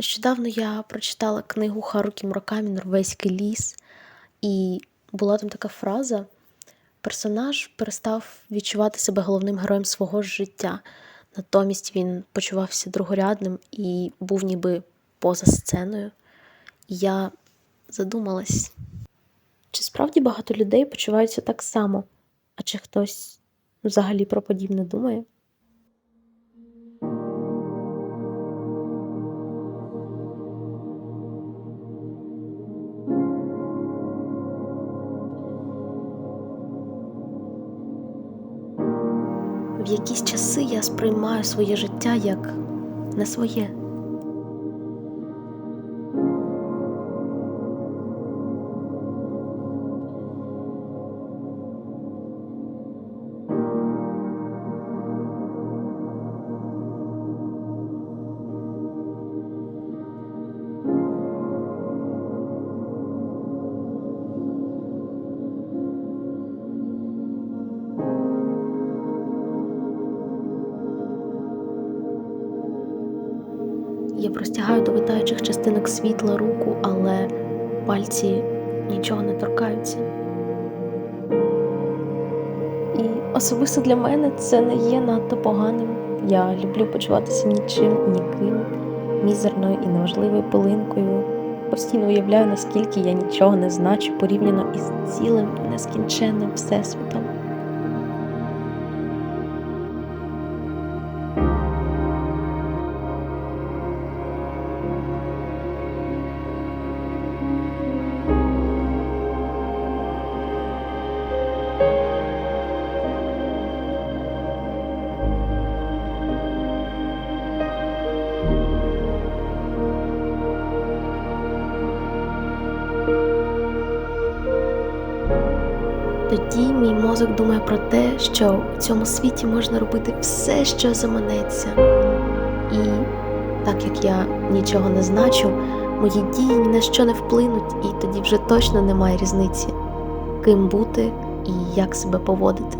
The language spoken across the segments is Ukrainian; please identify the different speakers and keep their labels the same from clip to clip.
Speaker 1: Нещодавно я прочитала книгу Харукі Муракамі Норвезький ліс, і була там така фраза: персонаж перестав відчувати себе головним героєм свого життя. Натомість він почувався другорядним і був ніби поза сценою. І я задумалась, чи справді багато людей почуваються так само, а чи хтось взагалі про подібне думає? В якісь часи я сприймаю своє життя як не своє. Я простягаю до витаючих частинок світла руку, але пальці нічого не торкаються. І особисто для мене це не є надто поганим. Я люблю почуватися нічим, ніким, мізерною і неважливою пилинкою. Постійно уявляю, наскільки я нічого не значу порівняно із цілим нескінченним всесвітом. Тоді мій мозок думає про те, що в цьому світі можна робити все, що заманеться. І так як я нічого не значу, мої дії ні на що не вплинуть, і тоді вже точно немає різниці, ким бути і як себе поводити.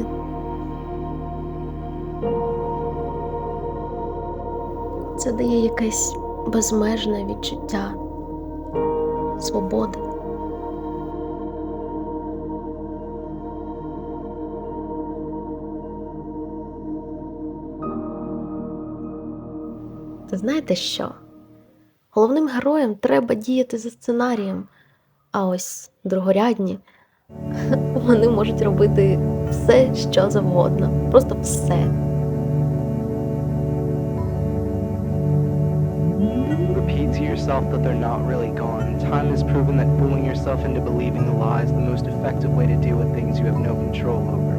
Speaker 1: Це дає якесь безмежне відчуття свободи. Та знаєте що? Головним героям треба діяти за сценарієм, а ось другорядні вони можуть робити все, що завгодно. Просто все.
Speaker 2: Repeat to yourself that they're not really gone. Time has proven that fooling yourself into believing the lie is the most effective way to deal with things you have no control over.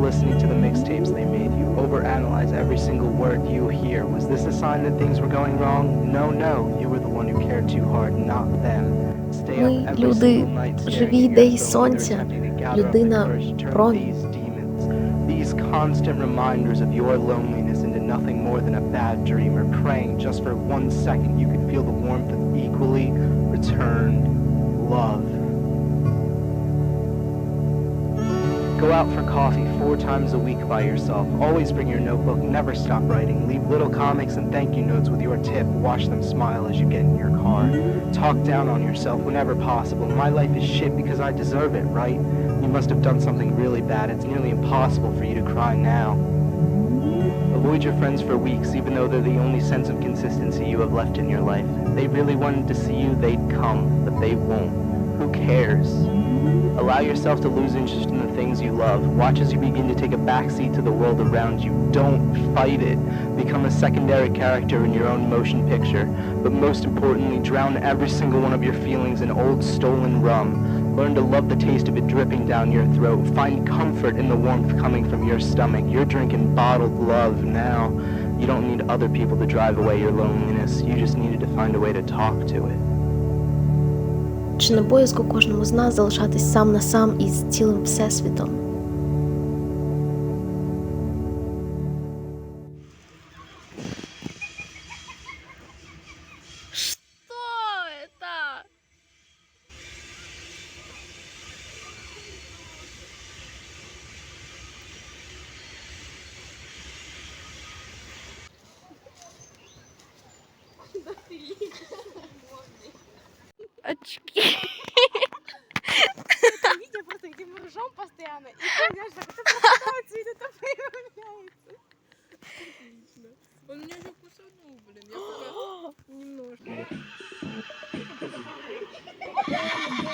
Speaker 2: Keep listening to the mixtapes they made you. Overanalyze every single word you hear. Was this a sign that things were going wrong? No, no. You were the one who cared too hard, not them. Stay
Speaker 1: Ми,
Speaker 2: up every
Speaker 1: люди,
Speaker 2: single night staring
Speaker 1: живі
Speaker 2: at your
Speaker 1: ідеї
Speaker 2: phone,
Speaker 1: сонця,
Speaker 2: attempting to gather up the
Speaker 1: людина
Speaker 2: courage to turn
Speaker 1: промінь.
Speaker 2: these demons, these constant reminders of your loneliness into nothing more than a bad dream or praying just for one second you could feel the warmth of equally returned love. Go out for coffee four times a week by yourself. Always bring your notebook, never stop writing. Leave little comics and thank you notes with your tip. Watch them smile as you get in your car. Talk down on yourself whenever possible. My life is shit because I deserve it, right? You must have done something really bad. It's nearly impossible for you to cry now. Avoid your friends for weeks, even though they're the only sense of consistency you have left in your life. If they really wanted to see you, they'd come, but they won't. Who cares? Allow yourself to lose interest in the things you love. Watch as you begin to take a backseat to the world around you. Don't fight it. Become a secondary character in your own motion picture. But most importantly, drown every single one of your feelings in old stolen rum. Learn to love the taste of it dripping down your throat. Find comfort in the warmth coming from your stomach. You're drinking bottled love now. You don't need other people to drive away your loneliness. You just needed to find a way to talk to it.
Speaker 1: Чи не боязко кожному з нас залишатись сам на сам із цілим всесвітом?
Speaker 3: постоянно. И ты, знаешь, так это просыпается, и это появляется. Отлично. Он меня уже кусанул, блин. Я пока немножко.